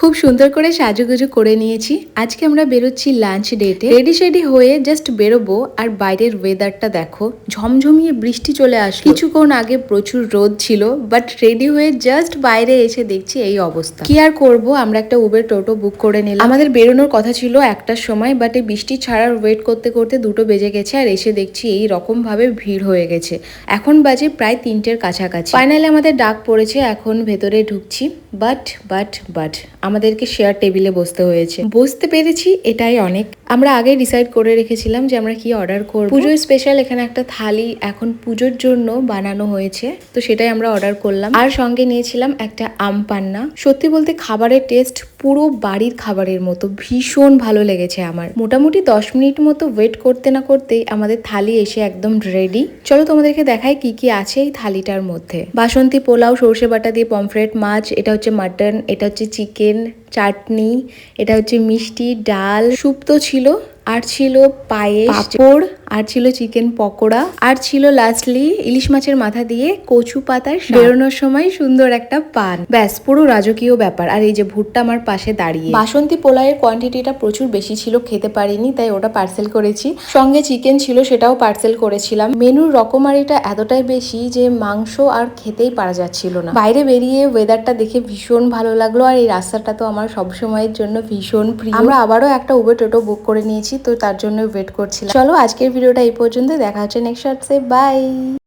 খুব সুন্দর করে সাজুগুজু করে নিয়েছি। আজকে আমরা বেরোচ্ছি লাঞ্চ ডেটে রেডি শেডি হয়ে জাস্ট বেরোবো আর বাইরের ওয়েদারটা দেখো। ঝমঝমিয়ে বৃষ্টি চলে আসলো। কিছুক্ষণ আগে প্রচুর রোদ ছিল বাট রেডি হয়ে জাস্ট বাইরে এসে দেখছি এই অবস্থা। কি আর করব? আমরা একটা উবের টোটো বুক করে নিলাম। আমাদের বেরোনোর কথা ছিল একটার সময় বাট এই বৃষ্টি ছাড়ার ওয়েট করতে করতে দুটো বেজে গেছে আর এসে দেখছি এই রকম ভাবে ভিড় হয়ে গেছে। এখন বাজে প্রায় তিনটের কাছাকাছি। ফাইনালি আমাদের ডাক পড়েছে, এখন ভেতরে ঢুকছি। বাট বাট বাট আমাদেরকে শেয়ার টেবিলে বসতে হয়েছে। বসতে পেরেছি, এটাই অনেক। আমরা আগে ডিসাইড করে রেখেছিলাম যে আমরা কি অর্ডার করব। পুজোর স্পেশাল এখানে একটা থালি এখন পুজোর জন্য বানানো হয়েছে, তো সেটাই আমরা অর্ডার করলাম। আর সঙ্গে নিয়েছিলাম একটা আম পান্না। সত্যি বলতে খাবারের টেস্ট পুরো বাড়ির খাবারের মতো, ভীষণ ভালো লেগেছে আমার। মোটামুটি দশ মিনিট মতো ওয়েট করতে না করতেই আমাদের থালি এসে একদম রেডি চলো তোমাদেরকে দেখাই কি কি আছে এই থালিটার মধ্যে। বাসন্তী পোলাও, সর্ষে বাটা দিয়ে পমফ্রেট মাছ, এটা হচ্ছে মাটন এটা হচ্ছে চিকেন চাটনি এটা হচ্ছে মিষ্টি ডাল শুক্তো ছিল। আর ছিল পায়েস পাঁপড় আর ছিল চিকেন পকোড়া আর ছিল লাস্টলি ইলিশ মাছের মাথা দিয়ে কচু পাতার শাক। বেরোনোর সময় সুন্দর একটা পান। ব্যাস পুরো রাজকীয় ব্যাপার। আর এই যে ভুট্টা আমার পাশে দাঁড়িয়ে। বাসন্তী পোলাওয়ের কোয়ান্টিটিটা প্রচুর বেশি ছিল খেতে পারিনি তাই ওটা পার্সেল করেছি। সঙ্গে চিকেন ছিল সেটাও পার্সেল করেছিলাম। মেনুর রকমারিটা এতটাই বেশি যে মাংস আর খেতেই পারা যাচ্ছিল না। বাইরে বেরিয়ে ওয়েদারটা দেখে ভীষণ ভালো লাগল আর এই রাস্তাটা তো আমার সবসময়ের জন্য ভীষণ প্রিয়। আমরা আবারও একটা উবের টোটো বুক করে নিয়েছি তো তার জন্য ওয়েট করছিলাম। চলো আজকের ভিডিওটা এই পর্যন্ত দেখা হচ্ছে নেক্সট শর্টসে বাই